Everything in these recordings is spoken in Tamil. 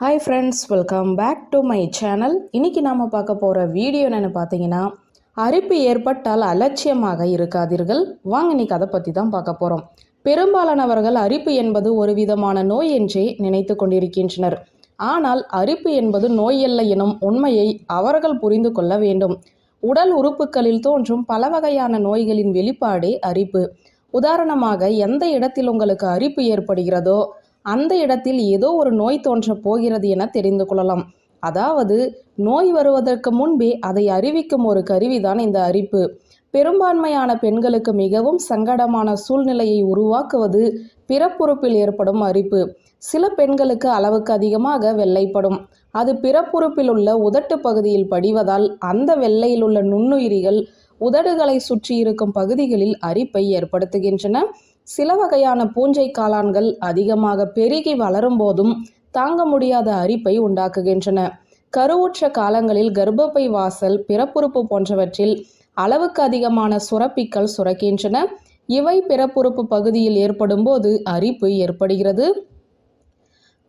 Hi friends welcome back to my channel இன்னைக்கு நாம் பார்க்க போகிற வீடியோ என்னென்னு பார்த்தீங்கன்னா அரிப்பு ஏற்பட்டால் அலட்சியமாக இருக்காதீர்கள். வாங்க இன்னைக்கு அதை பற்றி தான் பார்க்க போகிறோம் பெரும்பாலானவர்கள் அரிப்பு என்பது ஒரு விதமான நோய் என்றே நினைத்து கொண்டிருக்கின்றனர். ஆனால் அரிப்பு என்பது நோய் அல்ல எனும் உண்மையை அவர்கள் புரிந்து கொள்ள வேண்டும். உடல் உறுப்புகளில் தோன்றும் பல வகையான நோய்களின் வெளிப்பாடே அரிப்பு. உதாரணமாக எந்த இடத்தில் உங்களுக்கு அரிப்பு ஏற்படுகிறதோ அந்த இடத்தில் ஏதோ ஒரு நோய் தோன்றப் போகிறது என தெரிந்து கொள்ளலாம். அதாவது நோய் வருவதற்கு முன்பே அதை அறிவிக்கும் ஒரு கருவிதான் இந்த அரிப்பு பெரும்பான்மையான பெண்களுக்கு மிகவும் சங்கடமான சூழ்நிலையை உருவாக்குவது பிறப்புறுப்பில் ஏற்படும் அரிப்பு சில பெண்களுக்கு அளவுக்கு அதிகமாக வெள்ளைப்படும். அது பிறப்புறுப்பில் உள்ள உதட்டு பகுதியில் படிவதால் அந்த வெள்ளையில் உள்ள நுண்ணுயிரிகள் உதடுகளை சுற்றி இருக்கும் பகுதிகளில் அரிப்பை ஏற்படுத்துகின்றன. சில வகையான பூஞ்சை காளான்கள் அதிகமாக பெருகி வளரும் போதும் தாங்க முடியாத அரிப்பை உண்டாக்குகின்றன. கருவுற்ற காலங்களில் கர்ப்பப்பை வாசல் பிறப்புறுப்பு போன்றவற்றில் அளவுக்கு அதிகமான சுரப்பிகள் சுரக்கின்றன. இவை பிறப்புறுப்பு பகுதியில் ஏற்படும் போது அரிப்பு ஏற்படுகிறது.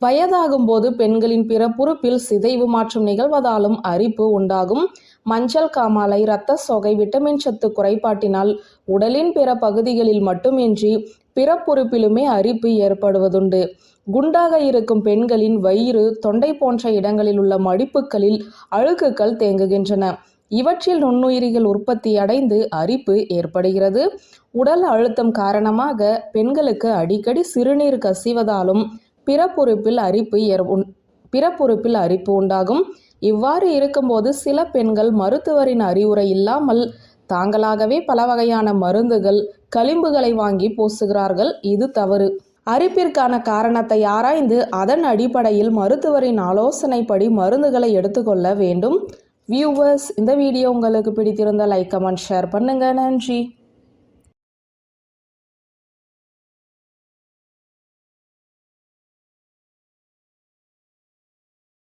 வயதாகும் போது பெண்களின் பிறப்புறுப்பில் சிதைவு மாற்றம் நிகழ்வதாலும் அரிப்பு உண்டாகும். மஞ்சள் காமாலை இரத்த சொகை விட்டமின் சத்து குறைபாட்டினால் உடலின் பிற பகுதிகளில் மட்டுமின்றி பிறப்புறுப்பிலுமே அரிப்பு ஏற்படுவதுண்டு. குண்டாக இருக்கும் பெண்களின் வயிறு தொண்டை போன்ற இடங்களில் உள்ள மடிப்புகளில் அழுக்குகள் தேங்குகின்றன. இவற்றில் நுண்ணுயிரிகள் உற்பத்தி அடைந்து அரிப்பு ஏற்படுகிறது. உடல் அழுத்தம் காரணமாக பெண்களுக்கு அடிக்கடி சிறுநீர் கசிவதாலும் பிறப்புறுப்பில் அரிப்பு உண்- பிறப்புறுப்பில் அரிப்பு உண்டாகும். இவ்வாறு இருக்கும்போது சில பெண்கள் மருத்துவரின் அறிவுரை இல்லாமல் தாங்களாகவே பல வகையான மருந்துகள் களிம்புகளை வாங்கி பூசுகிறார்கள். இது தவறு. அரிப்பிற்கான காரணத்தை ஆராய்ந்து அதன் அடிப்படையில் மருத்துவரின் ஆலோசனைப்படி மருந்துகளை எடுத்துக்கொள்ள வேண்டும். வியூவர்ஸ் இந்த வீடியோ உங்களுக்கு பிடித்திருந்த லைக் கமெண்ட் ஷேர் பண்ணுங்க. நன்றி.